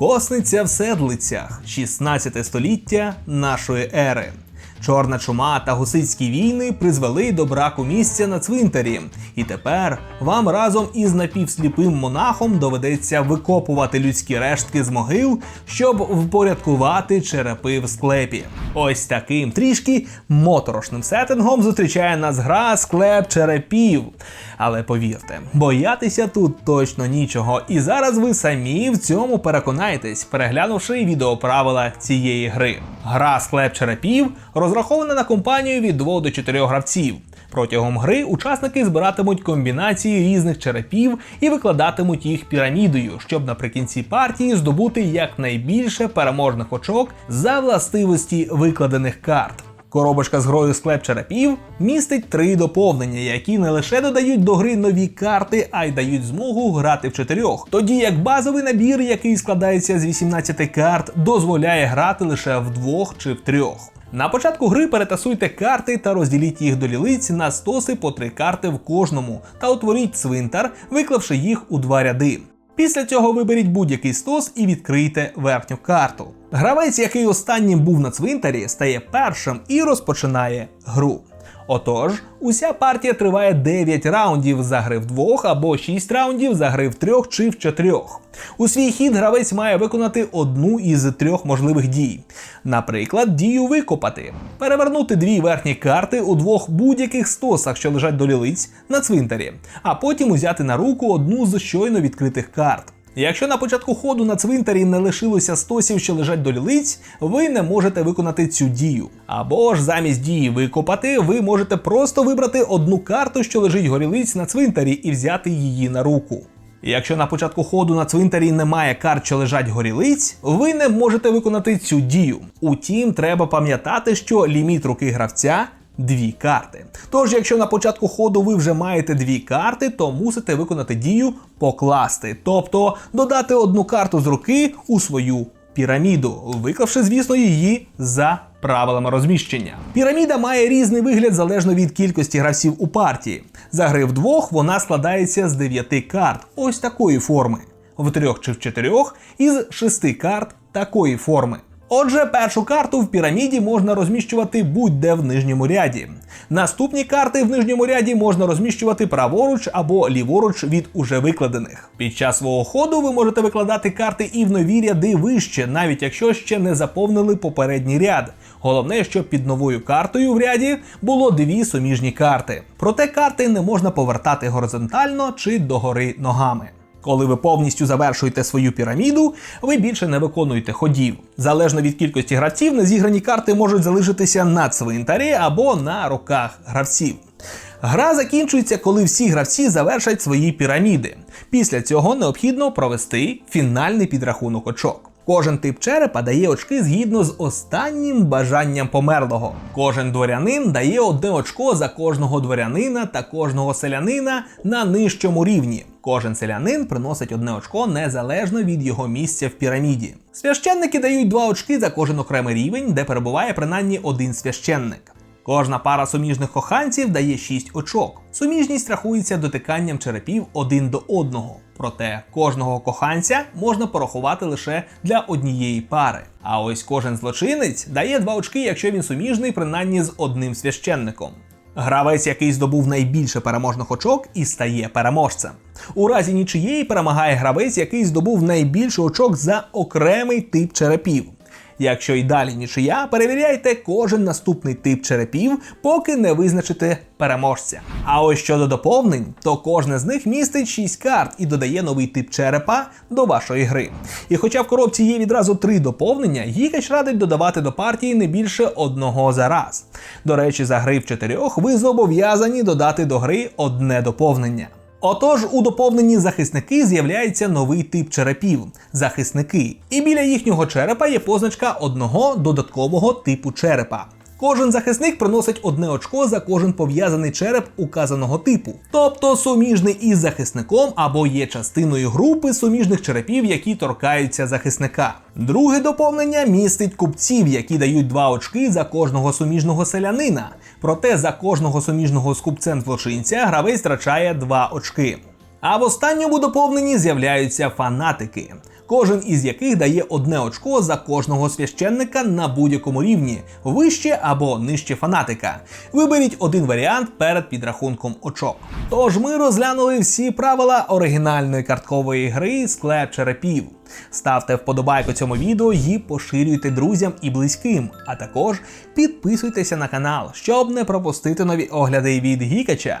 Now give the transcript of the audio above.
Косниця в седлицях 16 століття нашої ери. Чорна чума та гусицькі війни призвели до браку місця на цвинтарі, і тепер вам разом із напівсліпим монахом доведеться викопувати людські рештки з могил, щоб впорядкувати черепи в склепі. Ось таким трішки моторошним сеттингом зустрічає нас гра склеп черепів. Але повірте, боятися тут точно нічого. І зараз ви самі в цьому переконаєтесь, переглянувши відеоправила цієї гри. Гра склеп черепів розрахована на компанію від 2 до 4 гравців. Протягом гри учасники збиратимуть комбінації різних черепів і викладатимуть їх пірамідою, щоб наприкінці партії здобути якнайбільше переможних очок за властивості викладених карт. Коробочка з грою склеп черепів містить три доповнення, які не лише додають до гри нові карти, а й дають змогу грати в чотирьох. Тоді як базовий набір, який складається з 18 карт, дозволяє грати лише в двох чи в трьох. На початку гри перетасуйте карти та розділіть їх до лілиць на стоси по три карти в кожному та утворіть цвинтар, виклавши їх у два ряди. Після цього виберіть будь-який стос і відкрийте верхню карту. Гравець, який останнім був на цвинтарі, стає першим і розпочинає гру. Отож, уся партія триває 9 раундів за гри в двох або 6 раундів за гри в трьох чи в чотирьох. У свій хід гравець має виконати одну із трьох можливих дій. Наприклад, дію викопати, перевернути дві верхні карти у двох будь-яких стосах, що лежать до лілиць на цвинтарі, а потім узяти на руку одну з щойно відкритих карт. Якщо на початку ходу на цвинтарі не лишилося стосів, що лежать до лілиць, ви не можете виконати цю дію. Або ж замість дії викопати, ви можете просто вибрати одну карту, що лежить горілиць на цвинтарі, і взяти її на руку. Якщо на початку ходу на цвинтарі немає карт, що лежать горілиць, ви не можете виконати цю дію. Утім, треба пам'ятати, що ліміт руки гравця дві карти. Тож, якщо на початку ходу ви вже маєте дві карти, то мусите виконати дію покласти, тобто додати одну карту з руки у свою піраміду, виклавши, звісно, її за правилами розміщення. Піраміда має різний вигляд залежно від кількості гравців у партії. За гри вдвох вона складається з 9 карт, ось такої форми, в трьох чи в чотирьох із шести карт такої форми. Отже, першу карту в піраміді можна розміщувати будь-де в нижньому ряді. Наступні карти в нижньому ряді можна розміщувати праворуч або ліворуч від уже викладених. Під час свого ходу ви можете викладати карти і в нові ряди вище, навіть якщо ще не заповнили попередній ряд. Головне, щоб під новою картою в ряді було дві суміжні карти. Проте карти не можна повертати горизонтально чи догори ногами. Коли ви повністю завершуєте свою піраміду, ви більше не виконуєте ходів. Залежно від кількості гравців, незіграні карти можуть залишитися на цвинтарі або на руках гравців. Гра закінчується, коли всі гравці завершать свої піраміди. Після цього необхідно провести фінальний підрахунок очок. Кожен тип черепа дає очки згідно з останнім бажанням померлого. Кожен дворянин дає одне очко за кожного дворянина та кожного селянина на нижчому рівні. Кожен селянин приносить одне очко незалежно від його місця в піраміді. Священники дають два очки за кожен окремий рівень, де перебуває принаймні один священник. Кожна пара суміжних коханців дає 6 очок. Суміжність рахується дотиканням черепів один до одного. Проте кожного коханця можна порахувати лише для однієї пари. А ось кожен злочинець дає 2 очки, якщо він суміжний принаймні з одним священником. Гравець, який здобув найбільше переможних очок, і стає переможцем. У разі нічиєї перемагає гравець, який здобув найбільше очок за окремий тип черепів. Якщо й далі нічия, перевіряйте кожен наступний тип черепів, поки не визначите переможця. А ось щодо доповнень, то кожне з них містить 6 карт і додає новий тип черепа до вашої гри. І хоча в коробці є відразу три доповнення, Гікач радить додавати до партії не більше одного за раз. До речі, за гри в чотирьох ви зобов'язані додати до гри одне доповнення. Отож, у доповненні захисники з'являється новий тип черепів захисники. І біля їхнього черепа є позначка одного додаткового типу черепа. Кожен захисник приносить одне очко за кожен пов'язаний череп указаного типу, тобто суміжний із захисником або є частиною групи суміжних черепів, які торкаються захисника. Друге доповнення містить купців, які дають два очки за кожного суміжного селянина. Проте за кожного суміжного з купцем злочинця гравець втрачає два очки. А в останньому доповненні з'являються фанатики. Кожен із яких дає одне очко за кожного священника на будь-якому рівні, вище або нижче фанатика. Виберіть один варіант перед підрахунком очок. Тож ми розглянули всі правила оригінальної карткової гри склеп черепів. Ставте вподобайку цьому відео і поширюйте друзям і близьким, а також підписуйтеся на канал, щоб не пропустити нові огляди від Гікача.